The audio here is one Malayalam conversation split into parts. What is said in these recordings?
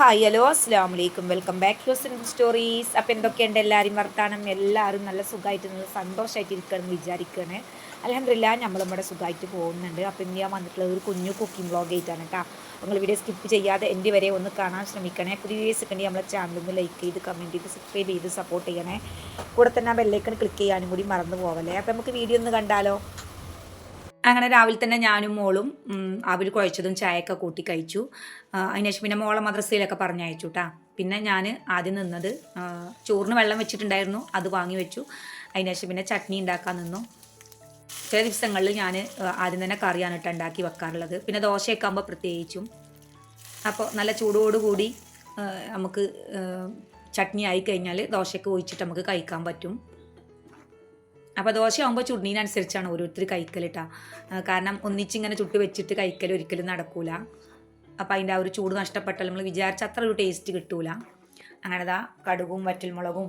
ഹായ് ഹലോ അസ്സാം വലൈക്കും welcome back to cinema stories അപ്പോൾ എന്തൊക്കെയുണ്ട് എല്ലാവരും വർത്താനം? എല്ലാവരും നല്ല സുഖമായിട്ട് നല്ല സന്തോഷമായിട്ട് ഇരിക്കുകയെന്ന് വിചാരിക്കുകയാണ്. അലഹമില്ല നമ്മൾ നമ്മുടെ സുഖമായിട്ട് പോകുന്നുണ്ട്. അപ്പോൾ ഇന്ന് ഞാൻ വന്നിട്ടുള്ളത് ഒരു കുഞ്ഞു കുക്കിംഗ് വ്ളോഗ് ആയിട്ടാണ് കേട്ടോ. നിങ്ങൾ വീഡിയോ സ്കിപ്പ് ചെയ്യാതെ എന്റെ വരെ ഒന്ന് കാണാൻ ശ്രമിക്കണേ. പുതിയ വീഡിയോസ് ഒക്കെ നമ്മളെ ചാനലൊന്ന് ലൈക്ക് ചെയ്ത് കമന്റ് ചെയ്ത് സബ്സ്ക്രൈബ് ചെയ്ത് സപ്പോർട്ട് ചെയ്യണേ. കൂടെ തന്നെ ആ ബെല്ലൈക്കൺ ക്ലിക്ക് ചെയ്യാനും കൂടി മറന്നു പോകല്ലേ അപ്പോൾ നമുക്ക് വീഡിയോ ഒന്ന് കണ്ടാലോ? അങ്ങനെ രാവിലെ തന്നെ ഞാനും മോളും അവർ കുഴച്ചതും ചായയൊക്കെ കൂട്ടി കഴിച്ചു. അതിനുശേഷം പിന്നെ മോളെ മദ്രസയിലൊക്കെ പറഞ്ഞയച്ചു കേട്ടാ പിന്നെ ഞാൻ ആദ്യം നിന്നത് ചോറിന് വെള്ളം വെച്ചിട്ടുണ്ടായിരുന്നു അത് വാങ്ങി വെച്ചു. അതിനുശേഷം പിന്നെ ചട്നി ഉണ്ടാക്കാൻ നിന്നു. ചില ദിവസങ്ങളിൽ ഞാൻ ആദ്യം തന്നെ കറിയാണ് ഇട്ട് ഉണ്ടാക്കി വെക്കാറുള്ളത്. പിന്നെ ദോശയൊക്കെ ആകുമ്പോൾ പ്രത്യേകിച്ചും. അപ്പോൾ നല്ല ചൂടോടുകൂടി നമുക്ക് ചട്നി ആയി കഴിഞ്ഞാൽ ദോശയൊക്കെ ഒഴിച്ചിട്ട് നമുക്ക് കഴിക്കാൻ പറ്റും. അപ്പോൾ ദോശയാകുമ്പോൾ ചുണ്ണീനനുസരിച്ചാണ് ഓരോരുത്തർ കഴിക്കൽ കേട്ടോ കാരണം ഒന്നിച്ചിങ്ങനെ ചുട്ട് വെച്ചിട്ട് കഴിക്കൽ ഒരിക്കലും നടക്കൂല. അപ്പോൾ അതിന്റെ ആ ഒരു ചൂട് നഷ്ടപ്പെട്ടാൽ നമ്മൾ വിചാരിച്ച അത്ര ഒരു ടേസ്റ്റ് കിട്ടൂല. അങ്ങനെ ദാ കടുകും വറ്റൽമുളകും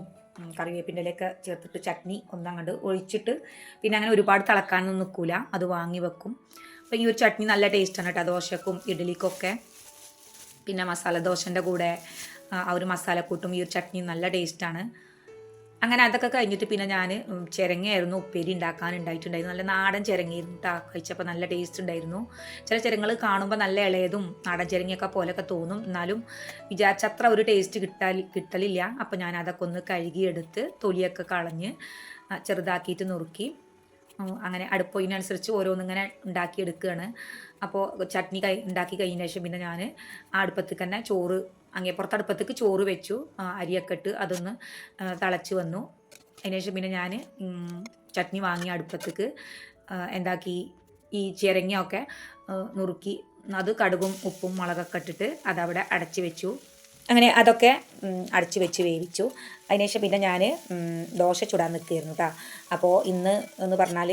കറിവേപ്പിന്റെലൊക്കെ ചേർത്തിട്ട് ചട്നി ഒന്നങ്ങോട്ട് ഒഴിച്ചിട്ട് പിന്നെ അങ്ങനെ ഒരുപാട് തിളക്കാനൊന്നും നിൽക്കൂല അത് വാങ്ങി വെക്കും. അപ്പോൾ ഈ ഒരു ചട്നി നല്ല ടേസ്റ്റാണ് കേട്ടോ ദോശക്കും ഇഡ്ഡലിക്കൊക്കെ. പിന്നെ മസാല ദോശന്റെ കൂടെ ആ ഒരു മസാലക്കൂട്ടും ഈ ഒരു ചട്നി നല്ല ടേസ്റ്റാണ്. അങ്ങനെ അതൊക്കെ കഴിഞ്ഞിട്ട് പിന്നെ ഞാൻ ചിരങ്ങയായിരുന്നു ഉപ്പേരി ഉണ്ടാക്കാൻ ഉണ്ടായിട്ടുണ്ടായിരുന്നു നല്ല നാടൻ ചിരങ്ങയായിരുന്നു കഴിച്ചപ്പോൾ നല്ല ടേസ്റ്റ് ഉണ്ടായിരുന്നു. ചില ചിരങ്ങൾ കാണുമ്പോൾ നല്ല ഇളയതും നാടൻ ചിരങ്ങയൊക്കെ പോലെയൊക്കെ തോന്നും. എന്നാലും വിചാരിച്ചത്ര ഒരു ടേസ്റ്റ് കിട്ടാൽ കിട്ടലില്ല. അപ്പോൾ ഞാൻ അതൊക്കെ ഒന്ന് കഴുകിയെടുത്ത് തൊലിയൊക്കെ കളഞ്ഞ് ചെറുതാക്കിയിട്ട് നുറുക്കി അങ്ങനെ അടുപ്പതിനനുസരിച്ച് ഓരോന്നിങ്ങനെ ഉണ്ടാക്കിയെടുക്കുകയാണ് അപ്പോൾ ചട്നി കൈ ഉണ്ടാക്കി കഴിഞ്ഞ ശേഷം പിന്നെ ഞാൻ ആ അടുപ്പത്തേക്ക് തന്നെ ചോറ് അങ്ങേ പുറത്തടുപ്പത്തേക്ക് ചോറ് വെച്ചു. അരിയൊക്കെ ഇട്ട് അതൊന്ന് തിളച്ച് വന്നു. അതിനുശേഷം പിന്നെ ഞാൻ ചട്നി വാങ്ങി അടുപ്പത്തേക്ക് എന്താക്കി ഈ ചിരങ്ങയൊക്കെ നുറുക്കി അത് കടുകും ഉപ്പും മുളകൊക്കെ ഇട്ടിട്ട് അതവിടെ അടച്ച് വെച്ചു. അങ്ങനെ അതൊക്കെ അടച്ചു വെച്ച് വേവിച്ചു. അതിനുശേഷം പിന്നെ ഞാൻ ദോശ ചുടാൻ നിൽക്കുകയായിരുന്നു കേട്ടോ അപ്പോൾ ഇന്ന് എന്ന് പറഞ്ഞാൽ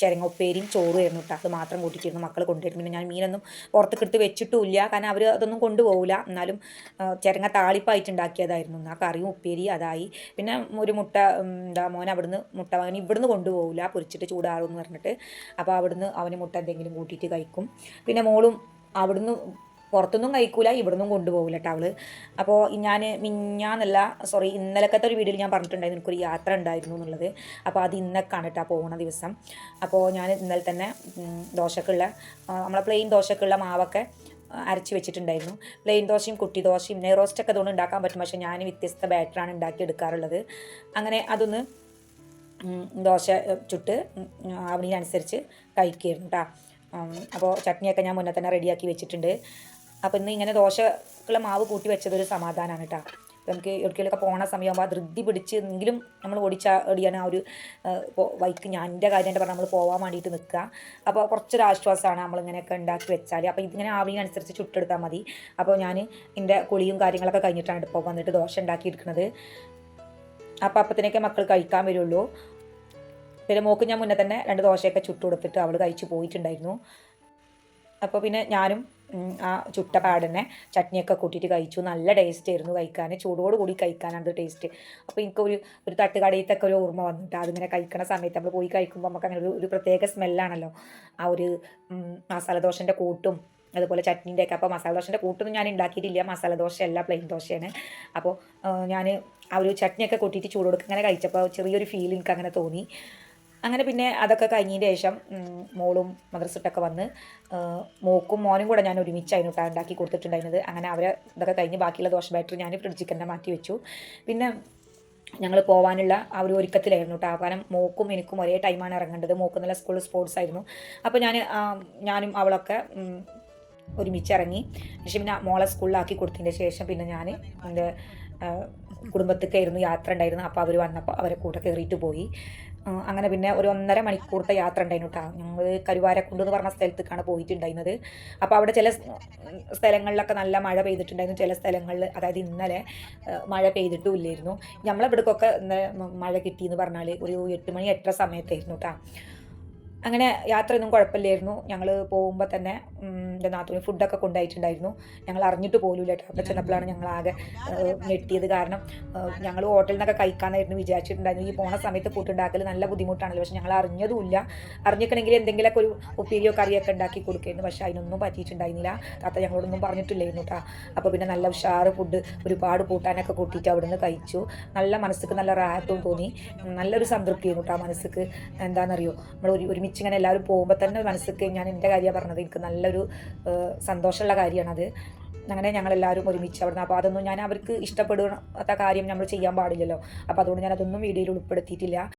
ചിരങ്ങ ഉപ്പേരിയും ചോറും ആയിരുന്നു കേട്ടോ അത് മാത്രം കൂട്ടിയിട്ടിരുന്നു മക്കൾ കൊണ്ടുവരും പിന്നെ ഞാൻ മീനൊന്നും പുറത്തേക്കെടുത്ത് വെച്ചിട്ടുമില്ല. കാരണം അവർ അതൊന്നും കൊണ്ടുപോകില്ല എന്നാലും ചിരങ്ങ താളിപ്പായിട്ട് ഉണ്ടാക്കിയതായിരുന്നു. ആ കറിയും ഉപ്പേരി അതായി. പിന്നെ ഒരു മുട്ട എന്താ മോൻ അവിടുന്ന് മുട്ട വാങ്ങി ഇവിടുന്ന് കൊണ്ടുപോകില്ല പൊരിച്ചിട്ട് ചൂടാറും എന്ന് പറഞ്ഞിട്ട്. അപ്പോൾ അവിടുന്ന് അവന് മുട്ട എന്തെങ്കിലും കൂട്ടിയിട്ട് കഴിക്കും. പിന്നെ മോളും അവിടുന്ന് പുറത്തൊന്നും കഴിക്കൂല ഇവിടുന്നും കൊണ്ടുപോകില്ല കേട്ടോ അവൾ. അപ്പോൾ ഞാൻ മിഞ്ഞാന്നല്ല സോറി ഇന്നലക്കത്തെ ഒരു വീഡിയോയിൽ ഞാൻ പറഞ്ഞിട്ടുണ്ടായിരുന്നു എനിക്കൊരു യാത്ര ഉണ്ടായിരുന്നു എന്നുള്ളത്. അപ്പോൾ അത് ഇന്നൊക്കെയാണ് കേട്ടോ പോകുന്ന ദിവസം. അപ്പോൾ ഞാൻ ഇന്നലെ തന്നെ ദോശക്കുള്ള നമ്മളെ പ്ലെയിൻ ദോശക്കുള്ള മാവൊക്കെ അരച്ച് വെച്ചിട്ടുണ്ടായിരുന്നു. പ്ലെയിൻ ദോശയും കുട്ടി ദോശയും നെയ് റോസ്റ്റൊക്കെ അതുകൊണ്ട് ഉണ്ടാക്കാൻ പറ്റും. പക്ഷേ ഞാൻ വ്യത്യസ്ത ബാറ്ററാണ് ഉണ്ടാക്കി എടുക്കാറുള്ളത്. അങ്ങനെ അതൊന്ന് ദോശ ചുട്ട് അവനിനനുസരിച്ച് കഴിക്കുകയായിരുന്നു കേട്ടോ അപ്പോൾ ചട്നിയൊക്കെ ഞാൻ മുന്നേ തന്നെ റെഡിയാക്കി വെച്ചിട്ടുണ്ട്. അപ്പോൾ ഇന്ന് ഇങ്ങനെ ദോശക്കുള്ള മാവ് കൂട്ടി വെച്ചതൊരു സമാധാനമാണ് കേട്ടോ നമുക്ക് എവിടേക്കെങ്കിലൊക്കെ പോണ സമയമാകുമ്പോൾ ധൃതി പിടിച്ച് എങ്കിലും നമ്മൾ ഓടിച്ച ഓടിയാണ് ആ ഒരു വൈക്ക് ഞാൻ എന്റെ കാര്യം എന്റെ പറഞ്ഞാൽ നമ്മൾ പോകാൻ വേണ്ടിയിട്ട് നിൽക്കുക അപ്പോൾ കുറച്ചൊരു ആശ്വാസമാണ് നമ്മളിങ്ങനെയൊക്കെ ഉണ്ടാക്കി വെച്ചാൽ അപ്പോൾ ഇതിങ്ങനെ ആവിനനുസരിച്ച് ചുട്ടെടുത്താൽ മതി. അപ്പോൾ ഞാൻ എന്റെ കുളിയും കാര്യങ്ങളൊക്കെ കഴിഞ്ഞിട്ടാണ് ഇപ്പോൾ വന്നിട്ട് ദോശ ഉണ്ടാക്കിയെടുക്കുന്നത് അപ്പോൾ അപ്പത്തിനൊക്കെ മക്കൾ കഴിക്കാൻ വരുള്ളൂ. പിന്നെ മോക്ക് ഞാൻ മുന്നേ തന്നെ രണ്ട് ദോശയൊക്കെ ചുട്ടുകൊടുത്തിട്ട് അവൾ കഴിച്ചു പോയിട്ടുണ്ടായിരുന്നു. അപ്പോൾ പിന്നെ ഞാനും ആ ചുട്ട പാടനെ ചട്നിയൊക്കെ കൂട്ടിയിട്ട് കഴിച്ചു. നല്ല ടേസ്റ്റ് ആയിരുന്നു കഴിക്കാൻ ചൂടോട് കൂടി കഴിക്കാനാണ് ടേസ്റ്റ് അപ്പോൾ എനിക്കൊരു ഒരു ഒരു തട്ടുകടയത്തൊക്കെ ഒരു ഓർമ്മ വന്നിട്ട് അതിങ്ങനെ കഴിക്കണ സമയത്ത് നമ്മൾ പോയി കഴിക്കുമ്പോൾ നമുക്ക് അങ്ങനെ ഒരു ഒരു പ്രത്യേക സ്മെല്ലാണല്ലോ ആ ഒരു മസാലദോശന്റെ മസാല ദോശന്റെ കൂട്ടും അതുപോലെ ചട്നീന്റെയൊക്കെ അപ്പോൾ മസാല ദോശന്റെ കൂട്ടൊന്നും ഞാൻ ഉണ്ടാക്കിയിട്ടില്ല മസാല ദോശ പ്ലെയിൻ ദോശയാണ്. അപ്പോൾ ഞാൻ ആ ഒരു ചട്നിയൊക്കെ കൂട്ടിയിട്ട് ചൂടോടൊക്കെ അങ്ങനെ കഴിച്ചപ്പോൾ ചെറിയൊരു ഫീൽ എനിക്ക് അങ്ങനെ തോന്നി. അങ്ങനെ പിന്നെ അതൊക്കെ കഴിഞ്ഞതിന് ശേഷം മോളും മദ്രസിട്ടൊക്കെ വന്ന് മോക്കും മോനും കൂടെ ഞാൻ ഒരുമിച്ചായിരുന്നു കേട്ടോ ഉണ്ടാക്കി കൊടുത്തിട്ടുണ്ടായിരുന്നത്. അങ്ങനെ അവരെ ഇതൊക്കെ കഴിഞ്ഞ് ബാക്കിയുള്ള ദോശ ബാറ്ററി ഞാൻ ഫ്രിഡ്ജിൽ തന്നെ മാറ്റി വെച്ചു. പിന്നെ ഞങ്ങൾ പോകാനുള്ള ആ ഒരു ഒരുക്കത്തിലായിരുന്നു കേട്ടോ കാരണം മോക്കും എനിക്കും ഒരേ ടൈമാണ് ഇറങ്ങേണ്ടത്. മോക്ക് നല്ല സ്കൂൾ സ്പോർട്സ് ആയിരുന്നു. അപ്പോൾ ഞാൻ ഞാനും അവളൊക്കെ ഒരുമിച്ച് ഇറങ്ങി. പക്ഷേ പിന്നെ മോളെ സ്കൂളിലാക്കി കൊടുത്തതിന് ശേഷം പിന്നെ ഞാൻ എന്റെ കുടുംബത്തേക്കായിരുന്നു യാത്ര ഉണ്ടായിരുന്നു അപ്പോൾ അവർ വന്നപ്പോൾ അവരെ കൂടെ കയറിയിട്ട് പോയി. അങ്ങനെ പിന്നെ ഒരു ഒന്നര മണിക്കൂറത്തെ യാത്ര ഉണ്ടായിരുന്നു കേട്ടോ ഞങ്ങൾ കരുവാരക്കുണ്ട് എന്ന് പറഞ്ഞ സ്ഥലത്തേക്കാണ് പോയിട്ടുണ്ടായിരുന്നത്. അപ്പോൾ അവിടെ ചില സ്ഥലങ്ങളിലൊക്കെ നല്ല മഴ പെയ്തിട്ടുണ്ടായിരുന്നു. ചില സ്ഥലങ്ങളിൽ അതായത് ഇന്നലെ മഴ പെയ്തിട്ടും ഇല്ലായിരുന്നു നമ്മളിവിടേക്കൊക്കെ മഴ കിട്ടിയെന്ന് പറഞ്ഞാൽ ഒരു എട്ട് മണി എട്ടര സമയത്തായിരുന്നു കേട്ടോ അങ്ങനെ യാത്രയൊന്നും കുഴപ്പമില്ലായിരുന്നു. ഞങ്ങൾ പോകുമ്പോൾ തന്നെ എന്റെ നാത്തൂന് ഫുഡൊക്കെ കൊണ്ടായിട്ടുണ്ടായിരുന്നു ഞങ്ങൾ അറിഞ്ഞിട്ട് പോലും കേട്ടോ. അവിടെ ചെന്നപ്പോഴാണ് ഞങ്ങൾ ആകെ ഞെട്ടിയത്. കാരണം ഞങ്ങൾ ഹോട്ടലിൽ നിന്നൊക്കെ കഴിക്കാനായിരുന്നു വിചാരിച്ചിട്ടുണ്ടായിരുന്നു. ഈ പോണ സമയത്ത് ഫുഡ് ഉണ്ടാക്കൽ നല്ല ബുദ്ധിമുട്ടാണല്ലോ. പക്ഷെ ഞങ്ങൾ അറിഞ്ഞതുമില്ല. അറിഞ്ഞിക്കണമെങ്കിൽ എന്തെങ്കിലുമൊക്കെ ഒരു ഉപ്പേരിയോ കറിയൊക്കെ ഉണ്ടാക്കി കൊടുക്കായിരുന്നു പക്ഷെ അതിനൊന്നും പറ്റിയിട്ടുണ്ടായിരുന്നില്ല. താത്ത ഞങ്ങളോടൊന്നും പറഞ്ഞിട്ടില്ലായിരുന്നു കേട്ടോ. അപ്പോൾ പിന്നെ നല്ല ഉഷാറ് ഫുഡ് ഒരുപാട് കൂട്ടാനൊക്കെ കൂട്ടിയിട്ട് അവിടെ നിന്ന് കഴിച്ചു. നല്ല മനസ്സിക്ക് നല്ല റാഹത്തും തോന്നി. നല്ലൊരു സംതൃപ്തിയായിരുന്നു കേട്ടോ മനസ്സിക്ക്. എന്താണെന്നറിയോ നമ്മൾ ഒരു ഒരുമിച്ച് ഇങ്ങനെ എല്ലാവരും പോകുമ്പോൾ തന്നെ മനസ്സിലേക്ക് ഞാൻ എന്റെ കാര്യമാണ് പറഞ്ഞത്. എനിക്ക് നല്ലൊരു സന്തോഷമുള്ള കാര്യമാണത് അങ്ങനെ ഞങ്ങളെല്ലാവരും ഒരുമിച്ച് അവിടെ അപ്പോൾ അതൊന്നും ഞാൻ അവർക്ക് ഇഷ്ടപ്പെടാത്ത കാര്യം നമ്മൾ ചെയ്യാൻ പാടില്ലല്ലോ. അപ്പോൾ അതുകൊണ്ട് ഞാൻ അതൊന്നും വീഡിയോയിൽ ഉൾപ്പെടുത്തിയിട്ടില്ല.